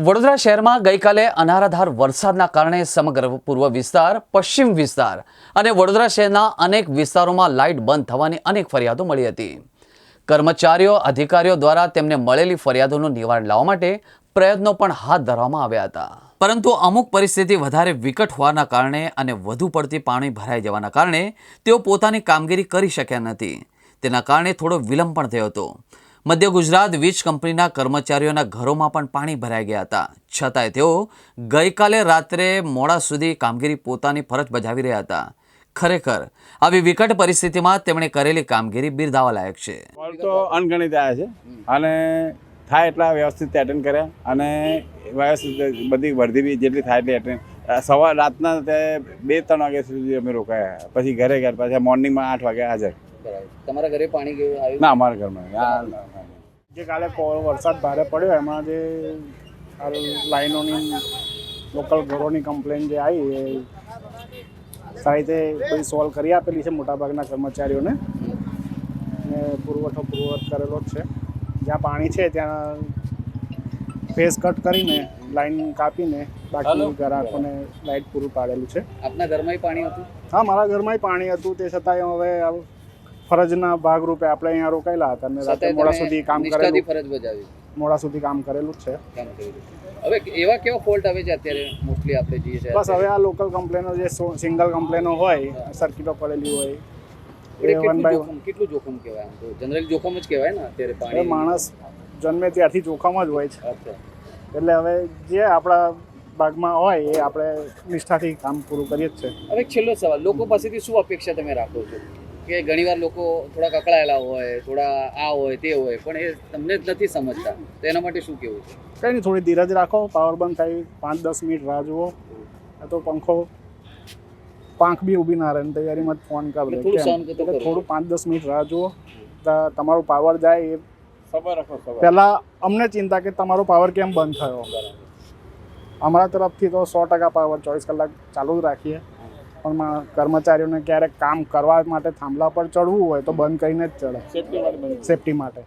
વડોદરા શહેરમાં ગઈકાલે અનારાધાર વરસાદના કારણે સમગ્ર પૂર્વ વિસ્તાર, પશ્ચિમ વિસ્તાર અને વડોદરા શહેરના અનેક વિસ્તારોમાં લાઇટ બંધ થવાની અનેક ફરિયાદો મળી હતી. કર્મચારીઓ, અધિકારીઓ દ્વારા તેમને મળેલી ફરિયાદોનું નિવારણ લાવવા માટે પ્રયત્નો પણ હાથ ધરવામાં આવ્યા હતા. પરંતુ અમુક પરિસ્થિતિ વધારે વિકટ હોવાના કારણે અને વધુ પડતી પાણી ભરાઈ જવાના કારણે તેઓ પોતાની કામગીરી કરી શક્યા નથી. તેના કારણે થોડો વિલંબ પણ થયો હતો. મધ્ય ગુજરાત વીજ કંપનીના કર્મચારીઓના ઘરોમાં પણ પાણી ભરાઈ ગયા હતા. છતાંય તેઓ ગઈકાલે રાત્રે મોડા સુધી કામગીરી પોતાની ફરજ બજાવી રહ્યા હતા. ખરેખર, આવી વિકટ પરિસ્થિતિમાં તેમણે કરેલી કામગીરી બિરદાવા લાયક છે તો અનગણિત આવ્યા છે. અને થાય એટલા વ્યવસ્થિત એટેન્ડ કર્યા. અને વ્યવસ્થિત બધી વર્ધી બી જેટલી થાય એટલી એટેન્ડ સવાર રાતના બે ત્રણ વાગ્યા સુધી અમે રોકાયા. પછી ઘરે ગયા, પાછા મોર્નિંગમાં આઠ વાગે હાજર. તમારા ઘરે પાણી ગયું આવ્યું? ના અમારા ઘરમાં જે કાલે કો- વરસાદ ભારે પડ્યો એમાં જે લાઈનોની લોકલ ઘરોની કમ્પ્લેન જે આવી એ સારી રીતે બધી સોલ્વ કરી આપેલી છે મોટાભાગના કર્મચારીઓને. ને પુરવઠો પૂર્વવત કરેલો જ છે. જ્યાં પાણી છે ત્યાં ફેસ કટ કરીને લાઈન કાપીને બાકી ગ્રાહકોને લાઇટ પૂરું પાડેલું છે. આપના ઘરમાં પાણી હતું? હા મારા ઘરમાંય પાણી હતું. તે છતાંય હવે ફરજના ભાગરૂપે આપણે અહીંયા રોકાયેલા હતા અને રાતે મોડા સુધી કામ કરેલું. ફરજ બજાવી. મોડા સુધી કામ કરેલું જ છે. હવે એવા કેવા ફોલ્ટ આવે છે અત્યારે મોસ્ટલી આપણે જઈએ છીએ બસ હવે આ લોકલ કમ્પ્લેનો જે સિંગલ કમ્પ્લેનો હોય સર્કિટો પડેલી હોય કેટલું જોખમ કહેવાય આમ તો? જનરલી જોખમ જ કહેવાય ને અત્યારે પાણી માણસ જન્મે ત્યારથી જોખમ જ હોય છે. એટલે હવે જે આપણા ભાગમાં હોય એ આપણે નિષ્ઠાથી કામ પૂરું કરીએ જ છે. હવે છેલ્લો સવાલ લોકો પાસેથી શું અપેક્ષા તમે રાખો છો? કે ઘણીવાર લોકો થોડા કકળાયેલા હોય થોડા આ હોય તે હોય પણ એ તમને જ નથી સમજતા. તો એના માટે શું કેવું છે? કંઈ નહીં થોડી ધીરજ રાખો પાવર બંધ થાય પાંચ દસ મિનિટ રાહ જુઓ. તો પંખો પાંખ બી ઊભી ના રહે ને તૈયારીમાં જ ફોન કરી થોડું એટલે પાંચ દસ મિનિટ રાહ જુઓ. તમારો પાવર જાય એ સબર પહેલાં અમને ચિંતા કે તમારો પાવર કેમ બંધ થયો? અમારા તરફથી તો સો ટકા પાવર ચોવીસ કલાક ચાલુ જ રાખીએ. પણ કર્મચારીઓને ક્યારેક કામ કરવા માટે થાંભલા પર ચડવું હોય તો બંધ કરીને જ ચડે. સેફટી માટે.